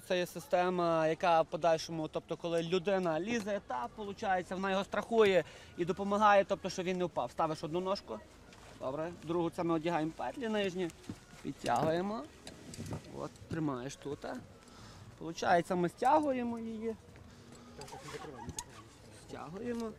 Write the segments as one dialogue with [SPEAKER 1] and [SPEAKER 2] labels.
[SPEAKER 1] це є система, яка в подальшому, тобто, коли людина лізе етап, виходить, вона його страхує і допомагає, тобто, щоб він не впав. Ставиш одну ножку, добре, другу це ми одягаємо петлі нижні, підтягуємо. От, тримаєш тут. Получається, ми стягуємо її. Стягуємо.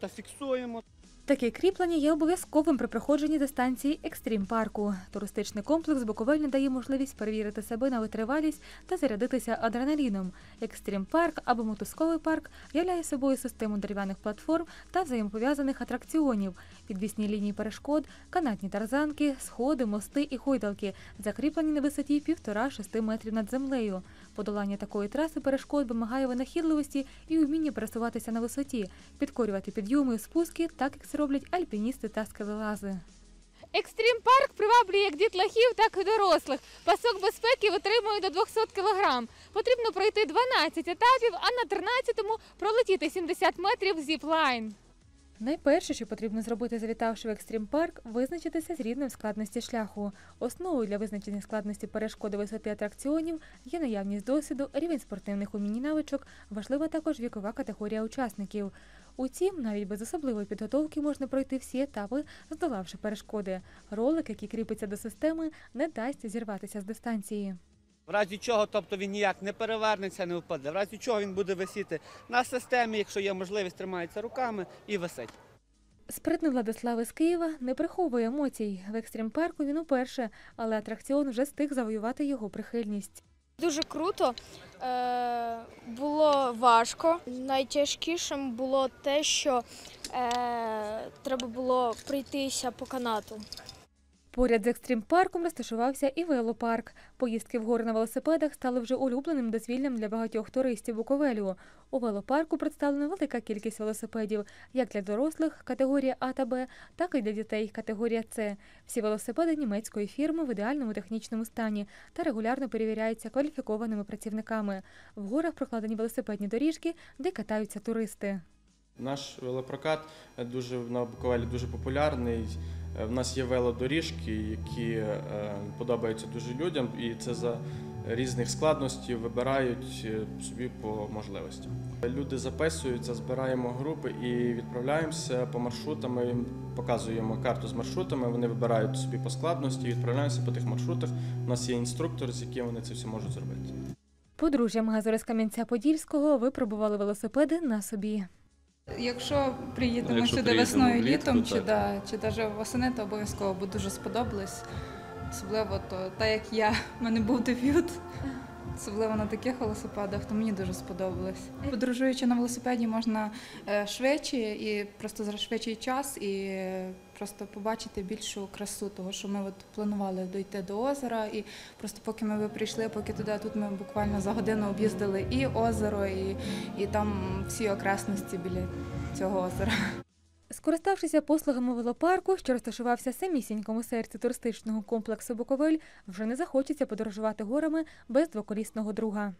[SPEAKER 1] Та фіксуємо.
[SPEAKER 2] Таке кріплення є обов'язковим при проходженні дистанції екстрім парку. Туристичний комплекс Буковель надає можливість перевірити себе на витривалість та зарядитися адреналіном. Екстрім парк або мотузковий парк являє собою систему дерев'яних платформ та взаємопов'язаних атракціонів, підвісні лінії перешкод, канатні тарзанки, сходи, мости і гойдалки, закріплені на висоті 1,5-6 метрів над землею. Подолання такої траси перешкод вимагає винахідливості і вміння пересуватися на висоті, підкорювати підйоми спуски, так це роблять альпіністи та скелелази.
[SPEAKER 3] Екстрім парк приваблює як дітлахів, так і дорослих. Пасок безпеки витримує до 200 кг. Потрібно пройти 12 етапів, а на 13-му пролетіти 70 метрів зіп-лайн.
[SPEAKER 2] Найперше, що потрібно зробити, завітавши в екстрім парк, визначитися з рівнем складності шляху. Основою для визначення складності перешкоди висоти атракціонів є наявність досвіду, рівень спортивних умінь і навичок, важлива також вікова категорія учасників. Утім, навіть без особливої підготовки можна пройти всі етапи, здолавши перешкоди. Ролик, який кріпиться до системи, не дасть зірватися з дистанції.
[SPEAKER 1] В разі чого, тобто він ніяк не перевернеться, не впаде. В разі чого він буде висіти на системі, якщо є можливість, тримається руками і висить.
[SPEAKER 2] Спритний Владислав із Києва не приховує емоцій. В екстрім парку він уперше, але атракціон вже встиг завоювати його прихильність.
[SPEAKER 4] Дуже круто. Е, було важко. Найтяжкішим було те, що е, треба було пройтися по канату.
[SPEAKER 2] Поряд з екстрім парком розташувався і велопарк. Поїздки в гори на велосипедах стали вже улюбленим дозвіллям для багатьох туристів Буковелю. У велопарку представлена велика кількість велосипедів, як для дорослих категорія А та Б, так і для дітей категорія С. Всі велосипеди німецької фірми в ідеальному технічному стані та регулярно перевіряються кваліфікованими працівниками. В горах прокладені велосипедні доріжки, де катаються туристи.
[SPEAKER 5] Наш велопрокат дуже на Буковелі дуже популярний. Е, В нас є велодоріжки, які е, подобаються дуже людям, і це за різних складностей вибирають е, собі по можливостям. Люди записуються, збираємо групи і відправляємося по маршрутам. Ми їм показуємо карту з маршрутами. Вони вибирають собі по складності, відправляємося по тих маршрутах. У нас є інструктор, з яким вони це все можуть зробити.
[SPEAKER 2] Подружжя Магазури з Кам'янця-Подільського випробували велосипеди на собі.
[SPEAKER 6] Якщо приїдемо
[SPEAKER 7] Якщо
[SPEAKER 6] сюди
[SPEAKER 7] приїдемо
[SPEAKER 6] весною,
[SPEAKER 7] влітку,
[SPEAKER 6] літом чи,
[SPEAKER 7] так.
[SPEAKER 6] да, чи навіть восени, то обов'язково, бо дуже сподобалось. Особливо то, так як я, в мене був дебют, особливо на таких велосипедах, то мені дуже сподобалось. Подорожуючи на велосипеді, можна е, швидше і просто за швидший час і просто побачити більшу красу, того, що ми от планували дойти до озера, і просто поки ми прийшли, поки туди, тут ми буквально за годину об'їздили і озеро, і, і там всі окресності біля цього озера.
[SPEAKER 2] Скориставшися послугами велопарку, що розташувався самісінькому серці туристичного комплексу Буковель, вже не захочеться подорожувати горами без двоколісного друга.